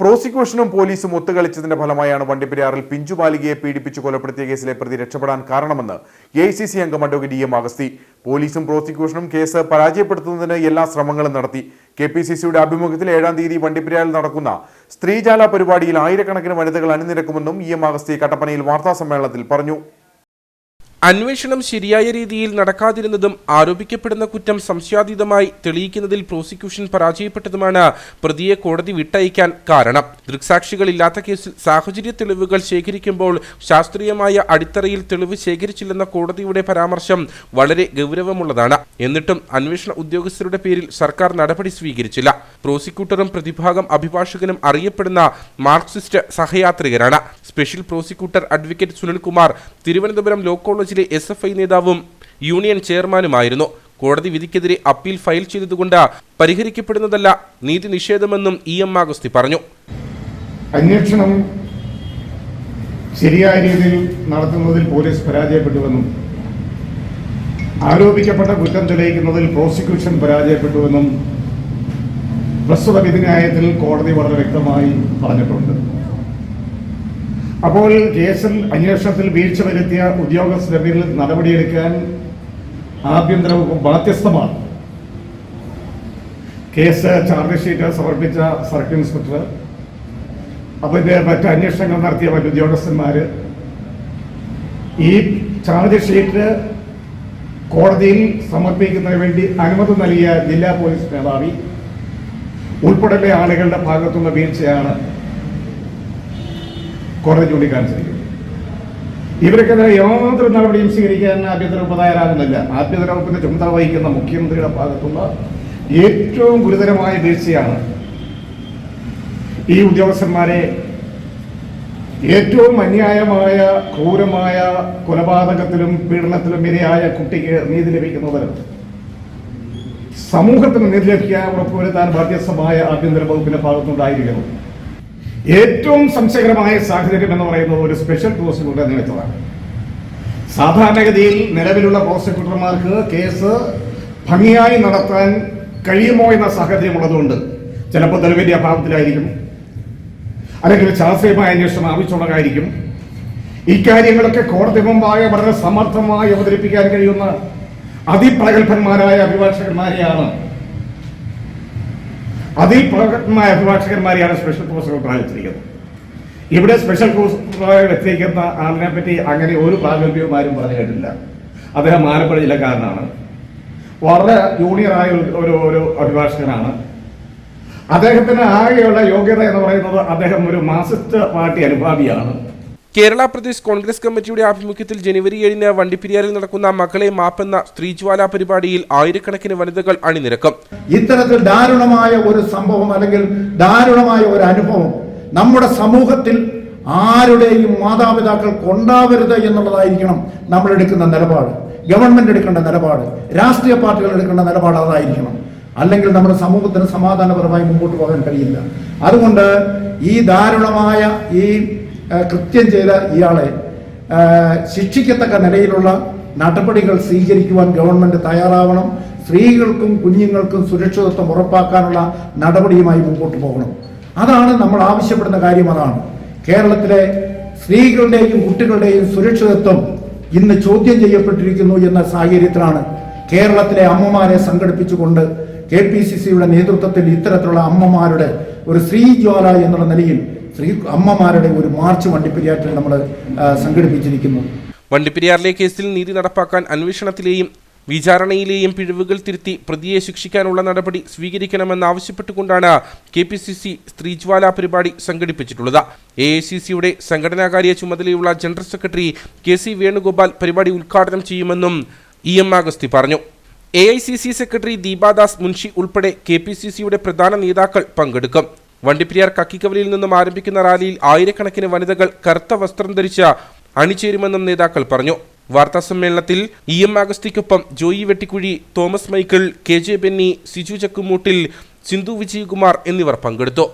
പ്രോസിക്യൂഷനും പോലീസും ഒത്തുകളിച്ചതിന്റെ ഫലമായാണ് വണ്ടിപ്പെരിയാറിൽ പിഞ്ചു ബാലികയെ പീഡിപ്പിച്ച് കൊലപ്പെടുത്തിയ കേസിലെ പ്രതി രക്ഷപ്പെടാൻ കാരണമെന്ന് എ ഐ സി സി അംഗം അഡ്വക്കേറ്റ് എം അഗസ്തി. പോലീസും പ്രോസിക്യൂഷനും കേസ് പരാജയപ്പെടുത്തുന്നതിന് എല്ലാ ശ്രമങ്ങളും നടത്തി. കെ പി സി സിയുടെ ആഭിമുഖ്യത്തിൽ ഏഴാം തീയതി വണ്ടിപ്പെരിയാറിൽ നടക്കുന്ന സ്ത്രീജാല പരിപാടിയിൽ ആയിരക്കണക്കിന് വനിതകൾ അണിനിരക്കുമെന്നും ഇ എം അഗസ്തി കട്ടപ്പനയിൽ വാർത്താസമ്മേളനത്തിൽ പറഞ്ഞു. അന്വേഷണം ശരിയായ രീതിയിൽ നടക്കാതിരുന്നതും ആരോപിക്കപ്പെടുന്ന കുറ്റം സംശയാതീതമായി തെളിയിക്കുന്നതിൽ പ്രോസിക്യൂഷൻ പരാജയപ്പെട്ടതുമാണ് പ്രതിയെ കോടതി വിട്ടയക്കാൻ കാരണം. ദൃക്സാക്ഷികളില്ലാത്ത കേസിൽ സാഹചര്യ തെളിവുകൾ ശേഖരിക്കുമ്പോൾ ശാസ്ത്രീയമായ അടിത്തറയിൽ തെളിവ് ശേഖരിച്ചില്ലെന്ന കോടതിയുടെ പരാമർശം വളരെ ഗൗരവമുള്ളതാണ്. എന്നിട്ടും അന്വേഷണ ഉദ്യോഗസ്ഥരുടെ പേരിൽ സർക്കാർ നടപടി സ്വീകരിച്ചില്ല. പ്രോസിക്യൂട്ടറും പ്രതിഭാഗം അഭിഭാഷകനും അറിയപ്പെടുന്ന Marxist സഹയാത്രികരാണ്. Special prosecutor advocate Sunilkumar Thiruvananthapuram law കോളേജിലെ എസ് എഫ് ഐ നേതാവും യൂണിയൻ ചെയർമാനുമായിരുന്നു. കോടതി വിധിക്കെതിരെ അപ്പീൽ ഫയൽ ചെയ്തതുകൊണ്ട് പരിഹരിക്കപ്പെടുന്നതല്ല നീതി നിഷേധമെന്നും ഇ എം ആഗസ്തി പറഞ്ഞു. അന്വേഷണം ശരിയായ രീതിയിൽ നടത്തുന്നതിൽ പോലീസ് പരാജയപ്പെട്ടുവെന്നും ആരോപിക്കപ്പെട്ട കുറ്റം തെളിയിക്കുന്നതിൽ പ്രോസിക്യൂഷൻ പരാജയപ്പെട്ടുവെന്നും പ്രസ്തുത വിധിന്യായത്തിൽ കോടതി വളരെ വ്യക്തമായി പറഞ്ഞിട്ടുണ്ട്. അപ്പോൾ കേസിൽ അന്വേഷണത്തിൽ വീഴ്ച വരുത്തിയ ഉദ്യോഗസ്ഥരുടെ പേരിൽ നടപടിയെടുക്കാൻ ആഭ്യന്തര വകുപ്പ് ബാധ്യസ്ഥമാണ്. കേസ് ചാർജ് ഷീറ്റ് സമർപ്പിച്ച സർക്കിൾ ഇൻസ്പെക്ടർ അതിന്റെ മറ്റ് അന്വേഷണങ്ങൾ നടത്തിയ മറ്റ് ഉദ്യോഗസ്ഥന്മാര് ഈ ചാർജ് ഷീറ്റ് കോടതിയിൽ സമർപ്പിക്കുന്നതിന് വേണ്ടി അനുമതി നൽകിയ ജില്ലാ പോലീസ് മേധാവി ഉൾപ്പെടെ ആളുകളുടെ ഭാഗത്തുള്ള വീഴ്ചയാണ് കോടതി ചൂണ്ടിക്കാണിച്ചിരിക്കും ഇവർക്കെതിരെ യാതൊരു നടപടിയും സ്വീകരിക്കാൻ ആഭ്യന്തര വകുപ്പ് തയ്യാറാകുന്നില്ല ആഭ്യന്തര വകുപ്പിന്റെ ചുമതല വഹിക്കുന്ന മുഖ്യമന്ത്രിയുടെ ഭാഗത്തുള്ള ഏറ്റവും ഗുരുതരമായ വീഴ്ചയാണ് ഈ ഉദ്യോഗസ്ഥന്മാരെ ഏറ്റവും അന്യായമായ ക്രൂരമായ കൊലപാതകത്തിലും പീഡനത്തിലും ഇരയായ കുട്ടിക്ക് നീതി ലഭിക്കുന്നത് സമൂഹത്തിന് നീതി ലഭിക്കാൻ ഉറപ്പുവരുത്താൻ ബാധ്യസ്ഥമായ ആഭ്യന്തര വകുപ്പിന്റെ ഭാഗത്തുണ്ടായിരിക്കുന്നു ഏറ്റവും സംശയകരമായ സാഹചര്യം എന്ന് പറയുന്നത് ഒരു സ്പെഷ്യൽ പ്രോസിക്യൂട്ടർ നിയമിച്ചതാണ് സാധാരണഗതിയിൽ നിലവിലുള്ള പ്രോസിക്യൂട്ടർമാർക്ക് കേസ് ഭംഗിയായി നടത്താൻ കഴിയുമോ എന്ന സാഹചര്യം ഉള്ളതുകൊണ്ട് ചിലപ്പോൾ തെളിവിന്റെ അഭാവത്തിലായിരിക്കും. അല്ലെങ്കിൽ ശാസ്ത്രീയമായ അന്വേഷണം ആവശ്യമുള്ളതായിരിക്കും. ഇക്കാര്യങ്ങളൊക്കെ കോടതി മുമ്പായ വളരെ സമർത്ഥമായി അവതരിപ്പിക്കാൻ കഴിയുന്ന അതിപ്രഗത്ഭന്മാരായ അഭിഭാഷകന്മാരെയാണ് അതിപ്രഗത്ഭമായ അഭിഭാഷകന്മാരെയാണ് സ്പെഷ്യൽ പ്രോസിക്യൂട്ടർ പ്രാപിച്ചിരിക്കുന്നത്. ഇവിടെ സ്പെഷ്യൽ പ്രോസിക്യൂട്ടറായി വ്യക്തിക്കുന്ന ആളിനെ പറ്റി അങ്ങനെ ഒരു പ്രാഗൽഭ്യവും ആരും പറഞ്ഞു കേട്ടില്ല അദ്ദേഹം ആലപ്പുഴ ജില്ലക്കാരനാണ്. വളരെ ജൂനിയറായ ഒരു ഒരു അഭിഭാഷകനാണ്. അദ്ദേഹത്തിന് ആകെയുള്ള യോഗ്യത എന്ന് പറയുന്നത് അദ്ദേഹം ഒരു മാസിസ്റ്റ് പാർട്ടി അനുഭാവിയാണ്. കേരള പ്രദേശ് കോൺഗ്രസ് കമ്മിറ്റിയുടെ ആഭിമുഖ്യത്തിൽ ജനുവരി ഏഴിന് വണ്ടിപ്പെരിയാറിൽ നടക്കുന്ന മകളെ മാപ്പെന്ന സ്ത്രീജ്വാല പരിപാടിയിൽ ആയിരക്കണക്കിന് വനിതകൾ അണിനിരക്കും. ഇത്തരത്തിൽ ദാരുണമായ ഒരു സംഭവം അല്ലെങ്കിൽ ദാരുണമായ ഒരു അനുഭവം നമ്മുടെ സമൂഹത്തിൽ ആരുടെയും മാതാപിതാക്കൾ കൊണ്ടാവരുത് എന്നുള്ളതായിരിക്കണം നമ്മൾ എടുക്കുന്ന നിലപാട്. ഗവൺമെന്റ് എടുക്കേണ്ട നിലപാട് രാഷ്ട്രീയ പാർട്ടികൾ എടുക്കേണ്ട നിലപാട് അതായിരിക്കണം. അല്ലെങ്കിൽ നമ്മുടെ സമൂഹത്തിന് സമാധാനപരമായി മുമ്പോട്ട് പോകാൻ കഴിയില്ല. അതുകൊണ്ട് ഈ ദാരുണമായ ഈ കൃത്യം ചെയ്ത ഇയാളെ ശിക്ഷിക്കത്തക്ക നിലയിലുള്ള നടപടികൾ സ്വീകരിക്കുവാൻ ഗവൺമെന്റ് തയ്യാറാവണം. സ്ത്രീകൾക്കും കുഞ്ഞുങ്ങൾക്കും സുരക്ഷിതത്വം ഉറപ്പാക്കാനുള്ള നടപടിയുമായി മുമ്പോട്ട് പോകണം. അതാണ് നമ്മൾ ആവശ്യപ്പെടുന്ന കാര്യം അതാണ്. കേരളത്തിലെ സ്ത്രീകളുടെയും കുട്ടികളുടെയും സുരക്ഷിതത്വം ഇന്ന് ചോദ്യം ചെയ്യപ്പെട്ടിരിക്കുന്നു എന്ന സാഹചര്യത്തിലാണ് കേരളത്തിലെ അമ്മമാരെ സംഘടിപ്പിച്ചുകൊണ്ട് കെ പി സി സിയുടെ നേതൃത്വത്തിൽ ഇത്തരത്തിലുള്ള അമ്മമാരുടെ ഒരു സ്ത്രീ ജ്വാല എന്നുള്ള നിലയിൽ സ്ത്രീ അമ്മമാരുടെ ഒരു മാർച്ച് വണ്ടിപ്പെരിയാറ്റിൽ നമ്മൾ സംഘടിപ്പിച്ചിരിക്കുന്നു. വണ്ടിപ്പെരിയാറിലെ കേസിൽ നീതി നടപ്പാക്കാൻ അന്വേഷണത്തിലെയും വിചാരണയിലെയും പിഴവുകൾ തിരുത്തി പ്രതിയെ ശിക്ഷിക്കാനുള്ള നടപടി സ്വീകരിക്കണമെന്നാവശ്യപ്പെട്ടുകൊണ്ടാണ് കെ പി സി സി സ്ത്രീജ്വാല പരിപാടി സംഘടിപ്പിച്ചിട്ടുള്ളത്. എ ഐ സി സിയുടെ സംഘടനാകാര്യ ചുമതലയുള്ള general secretary K C Venugopal പരിപാടി ഉദ്ഘാടനം ചെയ്യുമെന്നും ഇ എം ആഗസ്തി പറഞ്ഞു. A I C C secretary Deepadas Munshi ഉൾപ്പെടെ കെ പി സി സിയുടെ പ്രധാന നേതാക്കൾ പങ്കെടുക്കും. വണ്ടിപ്പെരിയാർ കക്കിക്കവലിയിൽ നിന്നും ആരംഭിക്കുന്ന റാലിയിൽ ആയിരക്കണക്കിന് വനിതകൾ കറുത്ത വസ്ത്രം ധരിച്ച അണിചേരുമെന്നും നേതാക്കൾ പറഞ്ഞു. വാർത്താ സമ്മേളനത്തിൽ ഇ എം ആഗസ്തിക്കൊപ്പം ജോയി വെട്ടിക്കുഴി തോമസ് മൈക്കിൾ കെ ജെ ബെന്നി സിജു ചക്കുമൂട്ടിൽ സിന്ധു വിജയകുമാർ എന്നിവർ പങ്കെടുത്തു.